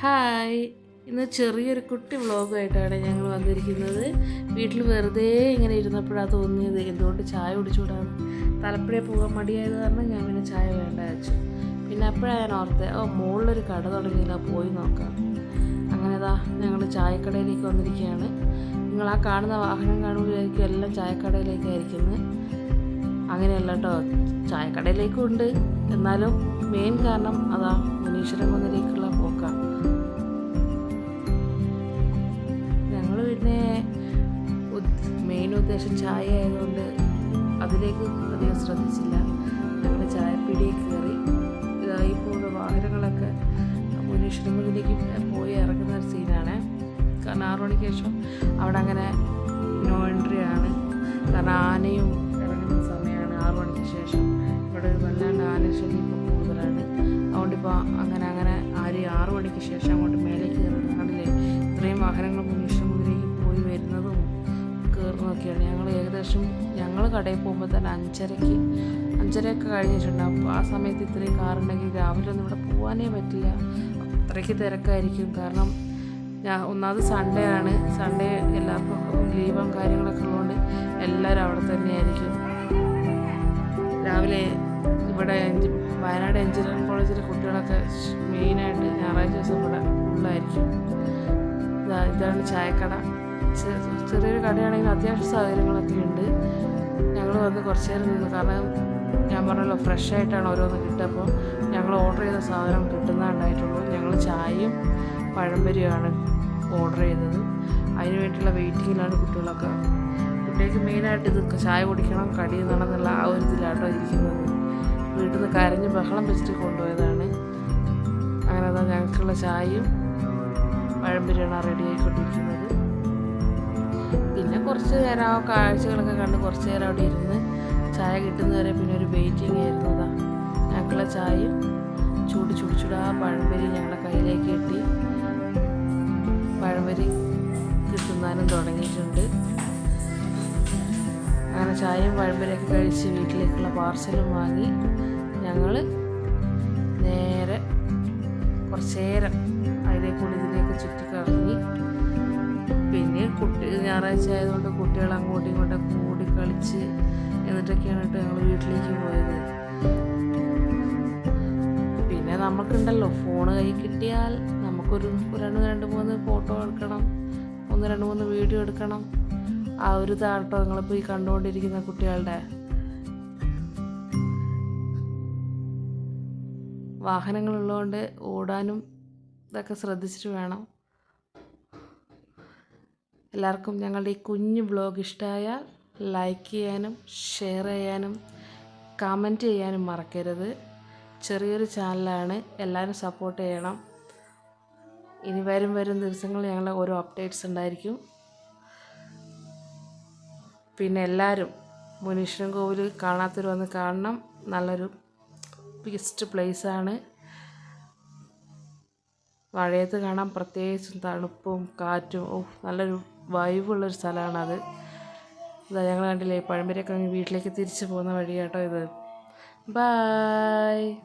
Hi. ഇന്ന് ചെറിയൊരു കുട്ടി വ്ളോഗായിട്ടാണ് ഞങ്ങൾ വന്നിരിക്കുന്നത്. വീട്ടിൽ വെറുതെ ഇങ്ങനെ ഇരുന്നപ്പോഴാണ് തോന്നിയത് എന്തുകൊണ്ട് ചായ കുടിച്ചുകൂടാന്ന്. തലപ്പുഴ പോകാൻ മടിയായത് കാരണം ഞാൻ പിന്നെ ചായ വേണ്ട വെച്ചു. പിന്നെ അപ്പോഴാണ് ഞാൻ ഓർത്തത് ഓ മുകളിലൊരു കട തുടങ്ങിയില്ല പോയി നോക്കാം. അങ്ങനെതാ ഞങ്ങൾ ചായക്കടയിലേക്ക് വന്നിരിക്കുകയാണ്. നിങ്ങൾ ആ കാണുന്ന വാഹനം കാണുമ്പോഴായിരിക്കും എല്ലാം ചായക്കടയിലേക്കായിരിക്കുന്നത്. അങ്ങനെയല്ല കേട്ടോ ചായക്കടയിലേക്കും ഉണ്ട് എന്നാലും മെയിൻ കാരണം അതാ മുനീശ്വരൻ കുന്നിലേക്കുള്ള പോക്കാണ് ഞങ്ങൾ പിന്നെ മെയിൻ ഉദ്ദേശം ചായ ആയതുകൊണ്ട് അതിലേക്ക് അധികം ശ്രദ്ധിച്ചില്ല. ഞങ്ങൾ ചായപ്പീടിയിൽ കയറി ഇതായി പോകുന്ന വാഹനങ്ങളൊക്കെ മുനീശ്വരൻ കുന്നിലേക്ക് പോയി ഇറങ്ങുന്ന ഒരു സീനാണ്. കാരണം ആറു മണിക്ക് ശേഷം അവിടെ അങ്ങനെ നോ എൻട്രി ആണ്. കാരണം ആനയും ഇറങ്ങുന്ന സമയമാണ്. ആറു മണിക്ക് ശേഷം ഇവിടെ വല്ലാണ്ട് ആനശല്യം ഇപ്പോൾ കൂടുതലാണ്. അതുകൊണ്ടിപ്പോൾ അങ്ങനെ അങ്ങനെ ആരും ആറു മണിക്ക് ശേഷം അങ്ങോട്ട് മേലേക്ക് കയറുന്നത് കണ്ടില്ലേ ഇത്രയും വാഹനങ്ങൾ മുന്നീഷ്ടം മുന്നിലേക്ക് പോയി വരുന്നതും കയറുന്നതൊക്കെയാണ് ഞങ്ങൾ ഏകദേശം ഞങ്ങൾ കടയിൽ പോകുമ്പോൾ തന്നെ അഞ്ചരയ്ക്ക് അഞ്ചരയൊക്കെ കഴിഞ്ഞിട്ടുണ്ടാകും അപ്പോൾ ആ സമയത്ത് ഇത്രയും കാറുണ്ടെങ്കിൽ രാവിലെ ഒന്നും ഇവിടെ പോകാനേ പറ്റില്ല. അത്രയ്ക്ക് തിരക്കായിരിക്കും. കാരണം ഞാൻ ഒന്നാമത് സൺഡേ ആണ്. സൺഡേ എല്ലാവർക്കും ലീവും കാര്യങ്ങളൊക്കെ ഉള്ളതുകൊണ്ട് എല്ലാവരും അവിടെ തന്നെയായിരിക്കും. രാവിലെ ഇവിടെ വയനാട് എഞ്ചിനീയറിംഗ് കോളേജിലെ കുട്ടികളൊക്കെ മെയിനായിട്ട് ഞായറാഴ്ച ദിവസം ഇവിടെ ഉള്ളായിരിക്കും ഇതാ ഇതാണ് ചായക്കട. ചെറിയൊരു കടയാണെങ്കിൽ അത്യാവശ്യ സാഹചര്യങ്ങളൊക്കെ ഉണ്ട്. ഞങ്ങൾ വന്ന് കുറച്ച് നേരം നിന്ന് കാരണം ഞാൻ പറഞ്ഞല്ലോ ഫ്രഷ് ആയിട്ടാണ് ഓരോന്ന് കിട്ടുക അപ്പോൾ ഞങ്ങൾ ഓർഡർ ചെയ്ത സാധനം കിട്ടുന്നതുണ്ടായിട്ടുള്ളൂ. ഞങ്ങൾ ചായയും പഴംപരിയുമാണ് ഓർഡർ ചെയ്തത്. അതിന് വേണ്ടിയുള്ള വെയിറ്റിങ്ങിലാണ് കുട്ടികളൊക്കെ കുട്ടികൾക്ക് മെയിനായിട്ട് ഇത് ചായ കുടിക്കണം കടി എന്നുള്ള ആ ഒരു ഇതിലാട്ടോ ഇരിക്കുന്നത്. വീട്ടിൽ നിന്ന് കരഞ്ഞ് ബഹളം വെച്ചിട്ട് കൊണ്ടുപോയതാണ്. അങ്ങനെ അതാ ഞങ്ങൾക്കുള്ള ചായയും പഴംപരിയാണ് റെഡി ആയിക്കൊണ്ടിരിക്കുന്നത്. പിന്നെ കുറച്ച് നേരം ആ കാഴ്ചകളൊക്കെ കണ്ട് കുറച്ച് നേരം അവിടെ ഇരുന്ന് ചായ കിട്ടുന്നവരെ പിന്നെ ഒരു വെയിറ്റിംഗ് ആയിരുന്നു അതാ. ഞങ്ങൾക്കുള്ള ചായയും ചൂട് ചൂട് ചൂടാ പഴംപരി ഞങ്ങളുടെ കയ്യിലേക്ക് കിട്ടി പഴംപരി കിട്ടുന്നാനും തുടങ്ങിയിട്ടുണ്ട്. അങ്ങനെ ചായയും പഴമ്പരൊക്കെ കഴിച്ച് വീട്ടിലേക്കുള്ള പാർസലും വാങ്ങി ഞങ്ങൾ നേരെ കുറച്ചേരം നേരം അതിലേക്കൂടി ഇതിലേക്ക് ചുറ്റിക്കറങ്ങി. പിന്നെ കുട്ടി ഞായറാഴ്ച ആയതുകൊണ്ട് കുട്ടികൾ അങ്ങോട്ടും ഇങ്ങോട്ടും കൂടി കളിച്ച് എന്നിട്ടൊക്കെയാണ് കേട്ടോ ഞങ്ങൾ വീട്ടിലേക്ക് പോയത്. പിന്നെ നമുക്കുണ്ടല്ലോ ഫോൺ കൈ കിട്ടിയാൽ നമുക്കൊരു രണ്ട് രണ്ട് മൂന്ന് ഫോട്ടോ എടുക്കണം ഒന്ന് രണ്ട് മൂന്ന് വീഡിയോ എടുക്കണം. ആ ഒരു താട്ടോ നിങ്ങളിപ്പോൾ ഈ കണ്ടുകൊണ്ടിരിക്കുന്ന കുട്ടികളുടെ വാഹനങ്ങളുള്ളതുകൊണ്ട് ഓടാനും ഇതൊക്കെ ശ്രദ്ധിച്ചിട്ട് വേണം. എല്ലാവർക്കും ഞങ്ങളുടെ ഈ കുഞ്ഞു ബ്ലോഗ് ഇഷ്ടമായാൽ ലൈക്ക് ചെയ്യാനും ഷെയർ ചെയ്യാനും കമന്റ് ചെയ്യാനും മറക്കരുത്. ചെറിയൊരു ചാനലാണ് എല്ലാവരും സപ്പോർട്ട് ചെയ്യണം. ഇനി വരും വരും ദിവസങ്ങളിൽ ഞങ്ങളുടെ ഓരോ അപ്ഡേറ്റ്സ് ഉണ്ടായിരിക്കും. പിന്നെ എല്ലാവരും മുനീശ്വരൻ കോവിൽ കാണാത്തവർ വന്ന് കാണണം. നല്ലൊരു ബെസ്റ്റ് പ്ലേസാണ് മഴയത്ത് കാണാൻ പ്രത്യേകിച്ചും തണുപ്പും കാറ്റും. ഓ നല്ലൊരു വൈബുള്ളൊരു സ്ഥലമാണത്. ഇതാ ഞങ്ങൾ കണ്ടില്ലേ പഴമ്പരയൊക്കെ വീട്ടിലേക്ക് തിരിച്ചു പോകുന്ന വഴി കേട്ടോ ഇത്. ബായ്